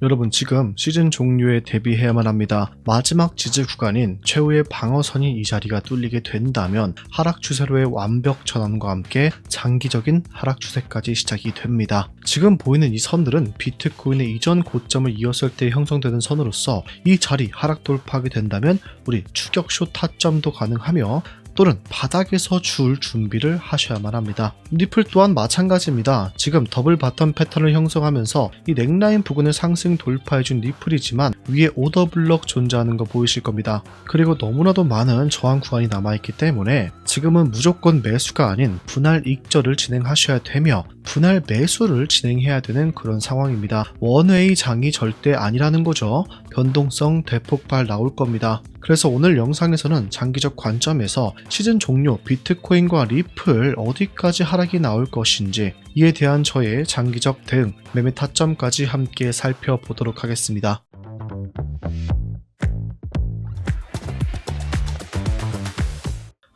여러분 지금 시즌 종료에 대비해야만 합니다. 마지막 지지 구간인 최후의 방어선이 이 자리가 뚫리게 된다면 하락 추세로의 완벽 전환과 함께 장기적인 하락 추세까지 시작이 됩니다. 지금 보이는 이 선들은 비트코인의 이전 고점을 이었을 때 형성되는 선으로서 이 자리 하락 돌파하게 된다면 우리 추격쇼 타점도 가능하며 또는 바닥에서 줄 준비를 하셔야만 합니다. 리플 또한 마찬가지입니다. 지금 더블 바텀 패턴을 형성하면서 이 넥라인 부근을 상승 돌파해준 리플이지만 위에 오더 블럭 존재하는 거 보이실 겁니다. 그리고 너무나도 많은 저항 구간이 남아있기 때문에 지금은 무조건 매수가 아닌 분할 익절을 진행하셔야 되며 분할 매수를 진행해야 되는 그런 상황입니다. 원웨이 장이 절대 아니라는 거죠. 변동성 대폭발 나올 겁니다. 그래서 오늘 영상에서는 장기적 관점에서 시즌 종료 비트코인과 리플 어디까지 하락이 나올 것인지 이에 대한 저의 장기적 대응, 매매 타점까지 함께 살펴보도록 하겠습니다.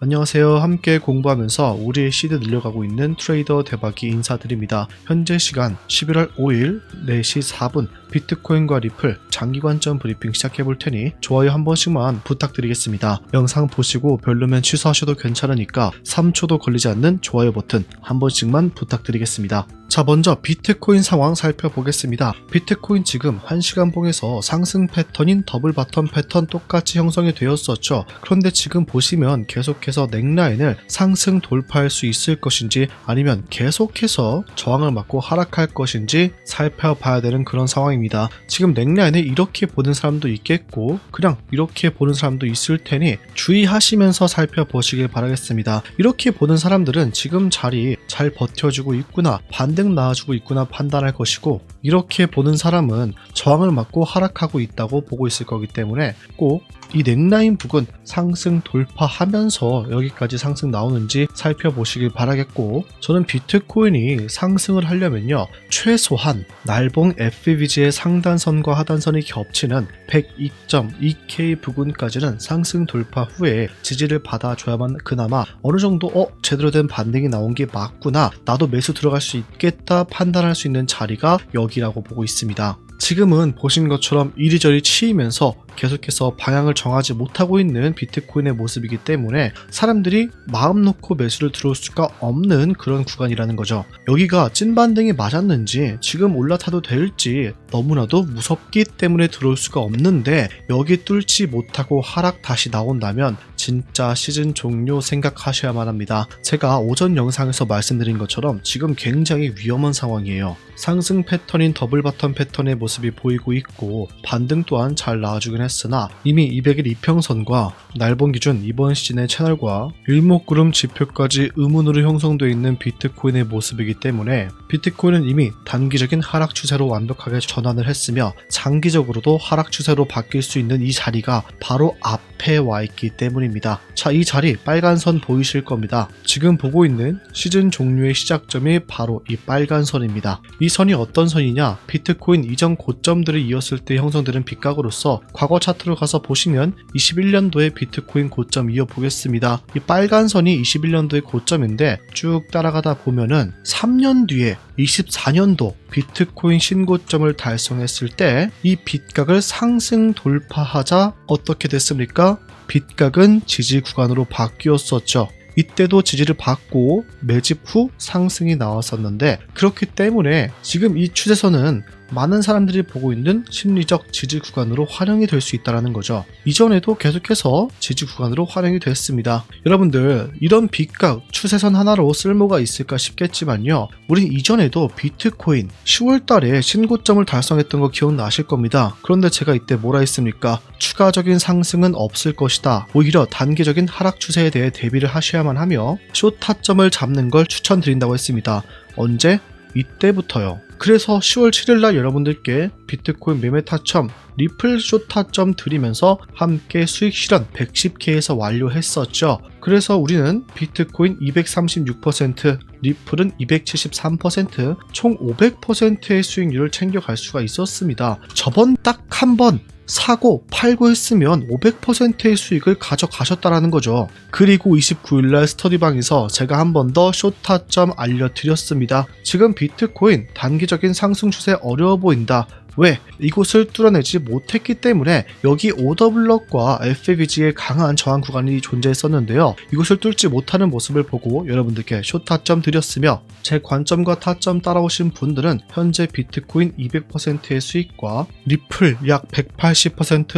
안녕하세요. 함께 공부하면서 우리의 시드 늘려가고 있는 트레이더 대박이 인사드립니다. 현재 시간 11월 5일 4시 4분 비트코인과 리플 장기 관점 브리핑 시작해 볼 테니 좋아요 한 번씩만 부탁드리겠습니다. 영상 보시고 별로면 취소하셔도 괜찮으니까 3초도 걸리지 않는 좋아요 버튼 한 번씩만 부탁드리겠습니다. 자, 먼저 비트코인 상황 살펴보겠습니다. 비트코인 지금 1시간 봉에서 상승 패턴인 더블 바텀 패턴 똑같이 형성이 되었었죠. 그런데 지금 보시면 계속해서 넥라인을 상승 돌파할 수 있을 것인지 아니면 계속해서 저항을 맞고 하락할 것인지 살펴봐야 되는 그런 상황입니다. 지금 넥라인을 이렇게 보는 사람도 있겠고 그냥 이렇게 보는 사람도 있을 테니 주의하시면서 살펴보시길 바라겠습니다. 이렇게 보는 사람들은 지금 자리 잘 버텨주고 있구나 반등 나와주고 있구나 판단할 것이고 이렇게 보는 사람은 저항을 맞고 하락하고 있다고 보고 있을 거기 때문에 꼭 이 넥라인 부근 상승 돌파하면서 여기까지 상승 나오는지 살펴보시길 바라겠고 저는 비트코인이 상승을 하려면요 최소한 날봉 FVG의 상단선과 하단선이 겹치는 102.2K 부근까지는 상승 돌파 후에 지지를 받아줘야만 그나마 어느 정도 어 제대로 된 반등이 나온 게 맞구나 나도 매수 들어갈 수 있겠다 판단할 수 있는 자리가 여기라고 보고 있습니다. 지금은 보신 것처럼 이리저리 치이면서 계속해서 방향을 정하지 못하고 있는 비트코인의 모습이기 때문에 사람들이 마음 놓고 매수를 들어올 수가 없는 그런 구간이라는 거죠. 여기가 찐 반등이 맞았는지 지금 올라타도 될지 너무나도 무섭기 때문에 들어올 수가 없는데 여기 뚫지 못하고 하락 다시 나온다면 진짜 시즌 종료 생각하셔야만 합니다. 제가 오전 영상에서 말씀드린 것처럼 지금 굉장히 위험한 상황이에요. 상승 패턴인 더블 바텀 패턴의 모습이 보이고 있고 반등 또한 잘 나와주긴 했으나 이미 200일 이평선과 날본 기준 이번 시즌의 채널과 일목구름 지표까지 의문으로 형성되어 있는 비트코인의 모습이기 때문에 비트코인은 이미 단기적인 하락 추세로 완벽하게 전환을 했으며 장기적으로도 하락 추세로 바뀔 수 있는 이 자리가 바로 앞에 와 있기 때문입니다. 자, 이 자리 빨간 선 보이실 겁니다. 지금 보고 있는 시즌 종료의 시작점이 바로 이 빨간 선입니다. 이 선이 어떤 선이냐? 비트코인 이전 고점들을 이었을 때 형성되는 빗각으로서 과거 차트로 가서 보시면 21년도에 비트코인 고점 이어보겠습니다. 이 빨간 선이 21년도의 고점인데 쭉 따라가다 보면은 3년 뒤에 24년도 비트코인 신고점을 달성했을 때 이 빗각을 상승 돌파하자 어떻게 됐습니까? 빗각은 지지 구간으로 바뀌었었죠. 이때도 지지를 받고 매집 후 상승이 나왔었는데 그렇기 때문에 지금 이 추세선은 많은 사람들이 보고 있는 심리적 지지 구간으로 활용이 될 수 있다는 거죠. 이전에도 계속해서 지지 구간으로 활용이 됐습니다. 여러분들 이런 빗각 추세선 하나로 쓸모가 있을까 싶겠지만요. 우린 이전에도 비트코인 10월 달에 신고점을 달성했던 거 기억나실 겁니다. 그런데 제가 이때 뭐라 했습니까? 추가적인 상승은 없을 것이다. 오히려 단기적인 하락 추세에 대해 대비를 하셔야만 하며 숏 타점을 잡는 걸 추천드린다고 했습니다. 언제? 이때부터요. 그래서 10월 7일날 여러분들께 비트코인 매매 타점, 리플 숏 타점 드리면서 함께 수익 실현 110K에서 완료했었죠. 그래서 우리는 비트코인 236%, 리플은 273%, 총 500%의 수익률을 챙겨갈 수가 있었습니다. 저번 딱 한 번 사고 팔고 했으면 500%의 수익을 가져가셨다라는 거죠. 그리고 29일날 스터디방에서 제가 한 번 더 쇼타점 알려드렸습니다. 지금 비트코인 단기적인 상승 추세 어려워 보인다. 왜? 이곳을 뚫어내지 못했기 때문에 여기 오더블럭과 FVG의 강한 저항 구간이 존재했었는데요. 이곳을 뚫지 못하는 모습을 보고 여러분들께 쇼타점 드렸으며 제 관점과 타점 따라오신 분들은 현재 비트코인 200%의 수익과 리플 약 180%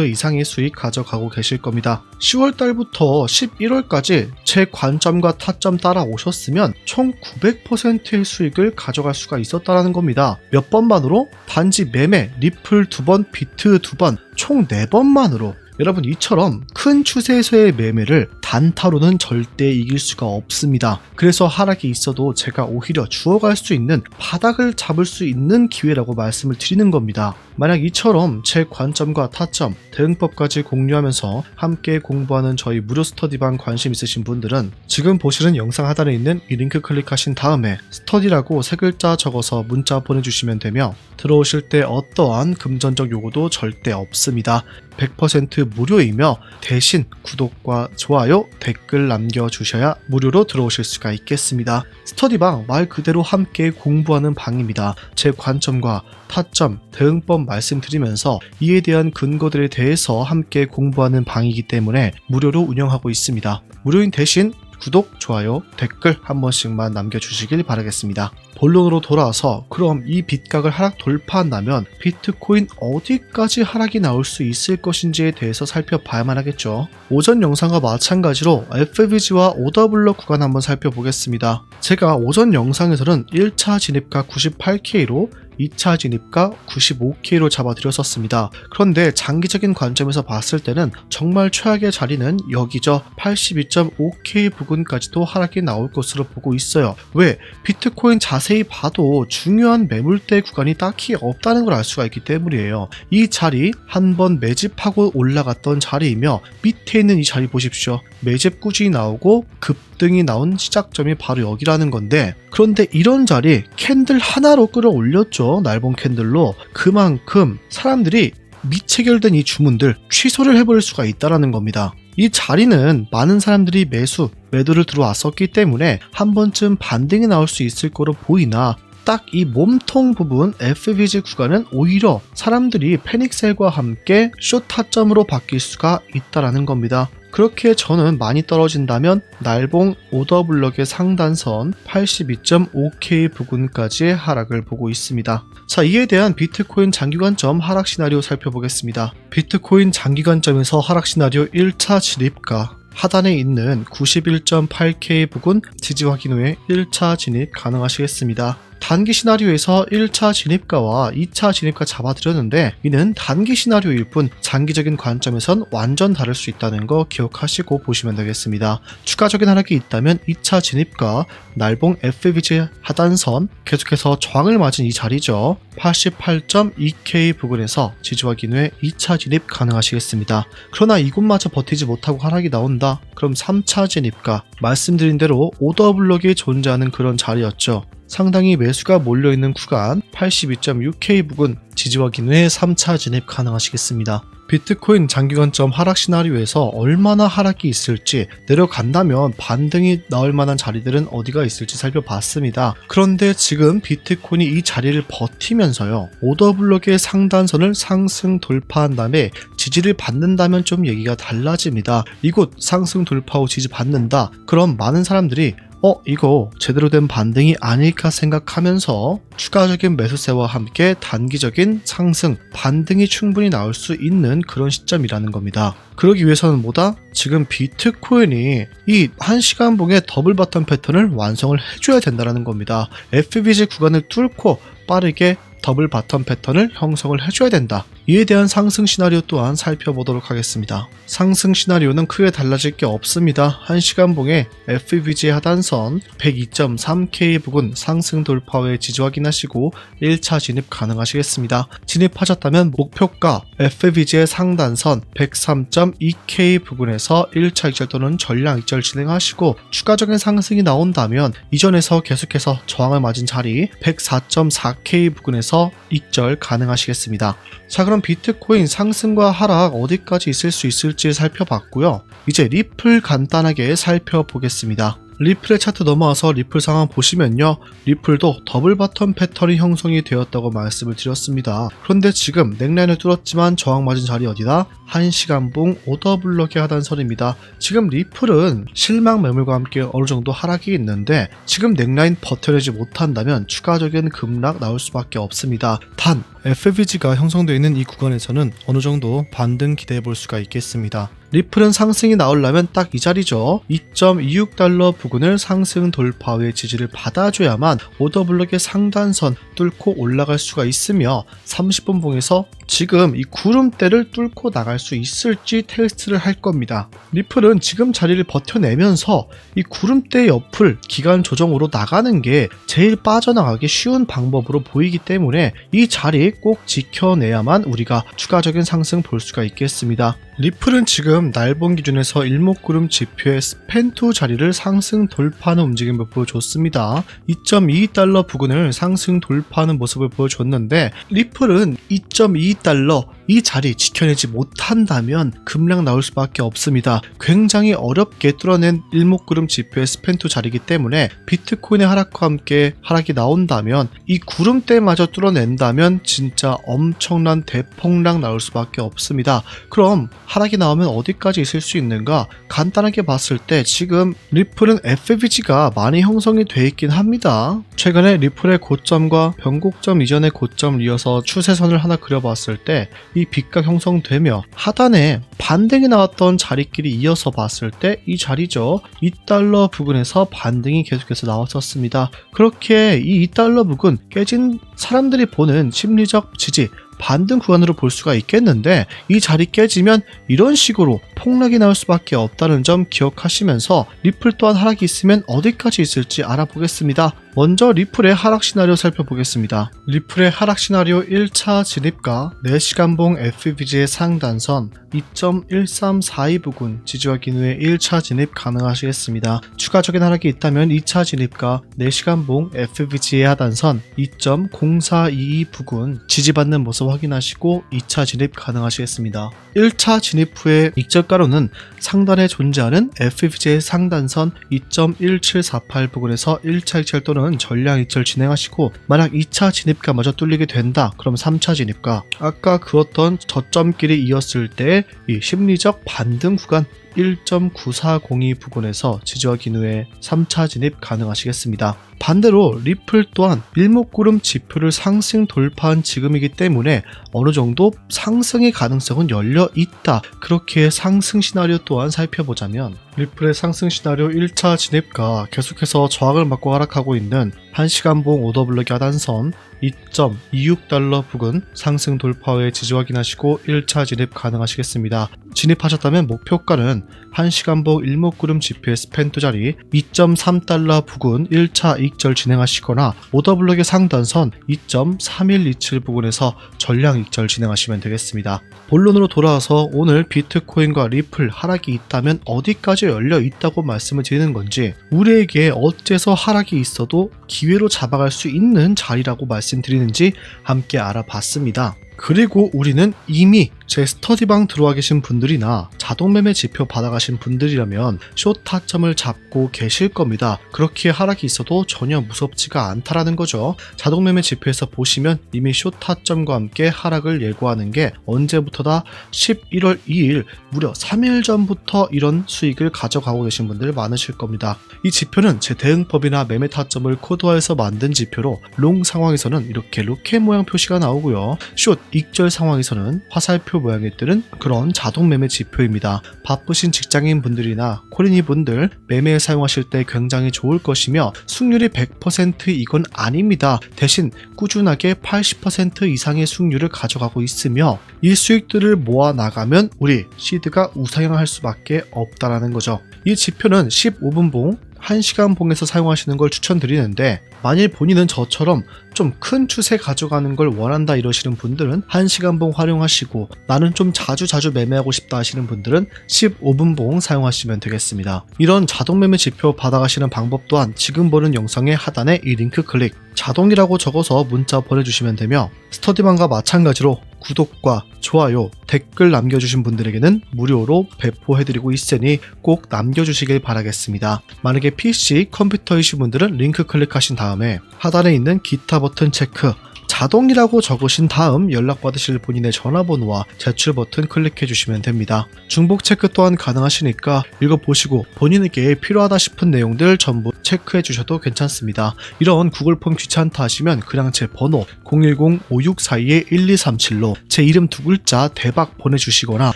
이상의 수익 가져가고 계실 겁니다. 10월 달부터 11월까지 제 관점과 타점 따라오셨으면 총 900%의 수익을 가져갈 수가 있었다는 겁니다. 몇 번만으로 단지 매매 리플 두 번, 비트 두 번, 총네 번만으로 여러분 이처럼 큰 추세에서의 매매를 단타로는 절대 이길 수가 없습니다. 그래서 하락이 있어도 제가 오히려 주어갈 수 있는 바닥을 잡을 수 있는 기회라고 말씀을 드리는 겁니다. 만약 이처럼 제 관점과 타점, 대응법까지 공유하면서 함께 공부하는 저희 무료 스터디방 관심 있으신 분들은 지금 보시는 영상 하단에 있는 이 링크 클릭하신 다음에 스터디라고 세 글자 적어서 문자 보내주시면 되며 들어오실 때 어떠한 금전적 요구도 절대 없습니다. 100% 무료이며 대신 구독과 좋아요, 댓글 남겨주셔야 무료로 들어오실 수가 있겠습니다. 스터디방 말 그대로 함께 공부하는 방입니다. 제 관점과 타점, 대응법 말씀드리면서 이에 대한 근거들에 대해서 함께 공부하는 방이기 때문에 무료로 운영하고 있습니다. 무료인 대신 구독, 좋아요, 댓글 한 번씩만 남겨주시길 바라겠습니다. 본론으로 돌아와서 그럼 이 빗각을 하락 돌파한다면 비트코인 어디까지 하락이 나올 수 있을 것인지에 대해서 살펴봐야만 하겠죠. 오전 영상과 마찬가지로 FVG와 오더블럭 구간 한번 살펴보겠습니다. 제가 오전 영상에서는 1차 진입가 98K로 2차 진입가 95K로 잡아드렸었습니다. 그런데 장기적인 관점에서 봤을 때는 정말 최악의 자리는 여기죠. 82.5K 부근까지도 하락이 나올 것으로 보고 있어요. 왜? 비트코인 자세히 봐도 중요한 매물대 구간이 딱히 없다는 걸 알 수가 있기 때문이에요. 이 자리 한 번 매집하고 올라갔던 자리이며 밑에 있는 이 자리 보십시오. 매집 꾸준히 나오고 급 등이 나온 시작점이 바로 여기라는 건데 그런데 이런 자리 캔들 하나로 끌어올렸죠. 날봉 캔들로 그만큼 사람들이 미체결된 이 주문들 취소를 해버릴 수가 있다라는 겁니다. 이 자리는 많은 사람들이 매수, 매도를 들어왔었기 때문에 한 번쯤 반등이 나올 수 있을 거로 보이나 딱 이 몸통 부분 FVG 구간은 오히려 사람들이 패닉셀과 함께 숏 타점으로 바뀔 수가 있다라는 겁니다. 그렇게 저는 많이 떨어진다면 날봉 오더블럭의 상단선 82.5K 부근까지의 하락을 보고 있습니다. 자, 이에 대한 비트코인 장기관점 하락 시나리오 살펴보겠습니다. 비트코인 장기관점에서 하락 시나리오 1차 진입가 하단에 있는 91.8K 부근 지지 확인 후에 1차 진입 가능하시겠습니다. 단기 시나리오에서 1차 진입가와 2차 진입가 잡아드렸는데 이는 단기 시나리오일 뿐 장기적인 관점에선 완전 다를 수 있다는 거 기억하시고 보시면 되겠습니다. 추가적인 하락이 있다면 2차 진입가 날봉 FVG 하단선 계속해서 저항을 맞은 이 자리죠. 88.2K 부근에서 지지 확인 후에 2차 진입 가능하시겠습니다. 그러나 이곳마저 버티지 못하고 하락이 나온다? 그럼 3차 진입가 말씀드린 대로 오더블럭이 존재하는 그런 자리였죠. 상당히 매수가 몰려있는 구간 82.6K 부근 지지 확인 후에 3차 진입 가능하시겠습니다. 비트코인 장기관점 하락 시나리오에서 얼마나 하락이 있을지 내려간다면 반등이 나올 만한 자리들은 어디가 있을지 살펴봤습니다. 그런데 지금 비트코인이 이 자리를 버티면서요. 오더블럭의 상단선을 상승 돌파한 다음에 지지를 받는다면 좀 얘기가 달라집니다. 이곳 상승 돌파 후 지지 받는다. 그럼 많은 사람들이 어, 이거 제대로 된 반등이 아닐까 생각하면서 추가적인 매수세와 함께 단기적인 상승, 반등이 충분히 나올 수 있는 그런 시점이라는 겁니다. 그러기 위해서는 뭐다? 지금 비트코인이 이 1시간 봉의 더블 바텀 패턴을 완성을 해줘야 된다는 겁니다. FBG 구간을 뚫고 빠르게 더블 바텀 패턴을 형성을 해줘야 된다. 이에 대한 상승 시나리오 또한 살펴보도록 하겠습니다. 상승 시나리오는 크게 달라질 게 없습니다. 1시간 봉의 FVG 하단선 102.3K 부근 상승 돌파 후에 지지 확인하시고 1차 진입 가능하시겠습니다. 진입하셨다면 목표가 FVG의 상단선 103.2K 부근에서 1차 익절 또는 전량 익절 진행하시고 추가적인 상승이 나온다면 이전에서 계속해서 저항을 맞은 자리 104.4K 부근에서 부근에서 익절 가능하시겠습니다. 자 그럼 비트코인 상승과 하락 어디까지 있을 수 있을지 살펴봤고요. 이제 리플 간단하게 살펴보겠습니다. 리플의 차트 넘어와서 리플 상황 보시면요. 리플도 더블 바텀 패턴이 형성이 되었다고 말씀을 드렸습니다. 그런데 지금 넥라인을 뚫었지만 저항 맞은 자리 어디다? 1시간봉 오더블럭의 하단선입니다. 지금 리플은 실망 매물과 함께 어느 정도 하락이 있는데 지금 넥라인 버텨내지 못한다면 추가적인 급락 나올 수밖에 없습니다. 단 FVG가 형성되어 있는 이 구간에서는 어느 정도 반등 기대해 볼 수가 있겠습니다. 리플은 상승이 나오려면 딱 이 자리죠. 2.26달러 부근을 상승 돌파 후의 지지를 받아줘야만 오더블럭의 상단선 뚫고 올라갈 수가 있으며 30분 봉에서 지금 이 구름대를 뚫고 나갈 수 있을지 테스트를 할 겁니다. 리플은 지금 자리를 버텨내면서 이 구름대 옆을 기간 조정으로 나가는 게 제일 빠져나가기 쉬운 방법으로 보이기 때문에 이 자리 꼭 지켜내야만 우리가 추가적인 상승 볼 수가 있겠습니다. 리플은 지금 날본 기준에서 일목구름 지표의 스펜2 자리를 상승 돌파하는 움직임을 보여줬습니다. 2.22달러 부근을 상승 돌파하는 모습을 보여줬는데 리플은 2.22달러 이 자리 지켜내지 못한다면 급락 나올 수밖에 없습니다. 굉장히 어렵게 뚫어낸 일목구름 지표의 스펜2 자리이기 때문에 비트코인의 하락과 함께 하락이 나온다면 이 구름대마저 뚫어낸다면 진짜 엄청난 대폭락 나올 수밖에 없습니다. 그럼 하락이 나오면 어디까지 있을 수 있는가? 간단하게 봤을 때 지금 리플은 FVG가 많이 형성이 돼 있긴 합니다. 최근에 리플의 고점과 변곡점 이전의 고점을 이어서 추세선을 하나 그려봤을 때이 빛각 형성되며 하단에 반등이 나왔던 자리끼리 이어서 봤을 때 이 자리죠. 2달러 부근에서 반등이 계속해서 나왔었습니다. 그렇게 이 2달러 부근 깨진 사람들이 보는 심리적 지지 반등 구간으로 볼 수가 있겠는데 이 자리 깨지면 이런 식으로 폭락이 나올 수밖에 없다는 점 기억하시면서 리플 또한 하락이 있으면 어디까지 있을지 알아보겠습니다. 먼저 리플의 하락 시나리오 살펴보겠습니다. 리플의 하락 시나리오 1차 진입가 4시간봉 FVG의 상단선 2.1342 부근 지지와 기누의 1차 진입 가능하시겠습니다. 추가적인 하락이 있다면 2차 진입가 4시간봉 FVG의 하단선 2.0422 부근 지지받는 모습 확인하시고 2차 진입 가능하시겠습니다. 1차 진입 후에 익절가로는 상단에 존재하는 FVG의 상단선 2.1748 부근에서 1차 익절 또는 전량 익절 진행하시고 만약 2차 진입가 마저 뚫리게 된다 그럼 3차 진입가 아까 그었던 저점끼리 이었을 때 이 심리적 반등 구간 1.9402 부근에서 지지와 기누의 3차 진입 가능하시겠습니다. 반대로 리플 또한 일목구름 지표를 상승 돌파한 지금이기 때문에 어느 정도 상승의 가능성은 열려 있다. 그렇게 상승 시나리오 또한 살펴보자면 리플의 상승 시나리오 1차 진입과 계속해서 저항을 맞고 하락하고 있는 1시간봉 오더블럭 하단선 2.26달러 부근 상승 돌파 후에 지지 확인하시고 1차 진입 가능하시겠습니다. 진입하셨다면 목표가는 1시간봉 일목구름 지표의 스펜2 자리 2.3달러 부근 1차 익절 진행하시거나 오더블럭의 상단선 2.3127 부근에서 전량 익절 진행하시면 되겠습니다. 본론으로 돌아와서 오늘 비트코인과 리플 하락이 있다면 어디까지 열려 있다고 말씀을 드리는 건지 우리에게 어째서 하락이 있어도 기 회로 잡아갈 수 있는 자리라고 말씀드리는지 함께 알아봤습니다. 그리고 우리는 이미 제 스터디방 들어와 계신 분들이나 자동매매 지표 받아가신 분들이라면 숏 타점을 잡고 계실 겁니다. 그렇게 하락이 있어도 전혀 무섭지가 않다라는 거죠. 자동매매 지표에서 보시면 이미 숏 타점과 함께 하락을 예고하는 게 언제부터다 11월 2일 무려 3일 전부터 이런 수익을 가져가고 계신 분들 많으실 겁니다. 이 지표는 제 대응법이나 매매 타점을 코드화해서 만든 지표로 롱 상황에서는 이렇게 로켓 모양 표시가 나오고요. 숏 익절 상황에서는 화살표 모양이 뜨는 그런 자동 매매 지표입니다. 바쁘신 직장인 분들이나 코리니 분들 매매에 사용하실 때 굉장히 좋을 것이며 승률이 100% 이건 아닙니다. 대신 꾸준하게 80% 이상의 승률을 가져가고 있으며 이 수익들을 모아 나가면 우리 시드가 우상향할 수밖에 없다라는 거죠. 이 지표는 15분봉 1시간 봉에서 사용하시는 걸 추천드리는데 만일 본인은 저처럼 좀 큰 추세 가져가는 걸 원한다 이러시는 분들은 1시간 봉 활용하시고 나는 좀 자주 자주 매매하고 싶다 하시는 분들은 15분 봉 사용하시면 되겠습니다. 이런 자동 매매 지표 받아가시는 방법 또한 지금 보는 영상의 하단에 이 링크 클릭 자동이라고 적어서 문자 보내주시면 되며 스터디방과 마찬가지로 구독과 좋아요, 댓글 남겨주신 분들에게는 무료로 배포해드리고 있으니 꼭 남겨주시길 바라겠습니다. 만약에 PC, 컴퓨터이신 분들은 링크 클릭하신 다음에 하단에 있는 기타 버튼 체크 자동이라고 적으신 다음 연락받으실 본인의 전화번호와 제출 버튼 클릭해 주시면 됩니다. 중복 체크 또한 가능하시니까 읽어보시고 본인에게 필요하다 싶은 내용들 전부 체크해 주셔도 괜찮습니다. 이런 구글 폼 귀찮다 하시면 그냥 제 번호 010-5642-1237로 제 이름 두 글자 대박 보내주시거나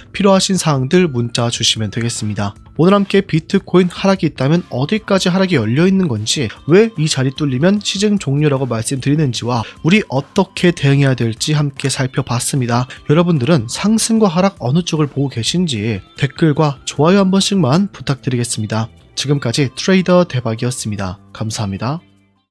필요하신 사항들 문자 주시면 되겠습니다. 오늘 함께 비트코인 하락이 있다면 어디까지 하락이 열려 있는 건지, 왜 이 자리 뚫리면 시즌 종료라고 말씀드리는지와 우리 어떻게 대응해야 될지 함께 살펴봤습니다. 여러분들은 상승과 하락 어느 쪽을 보고 계신지 댓글과 좋아요 한 번씩만 부탁드리겠습니다. 지금까지 트레이더 대박이었습니다. 감사합니다.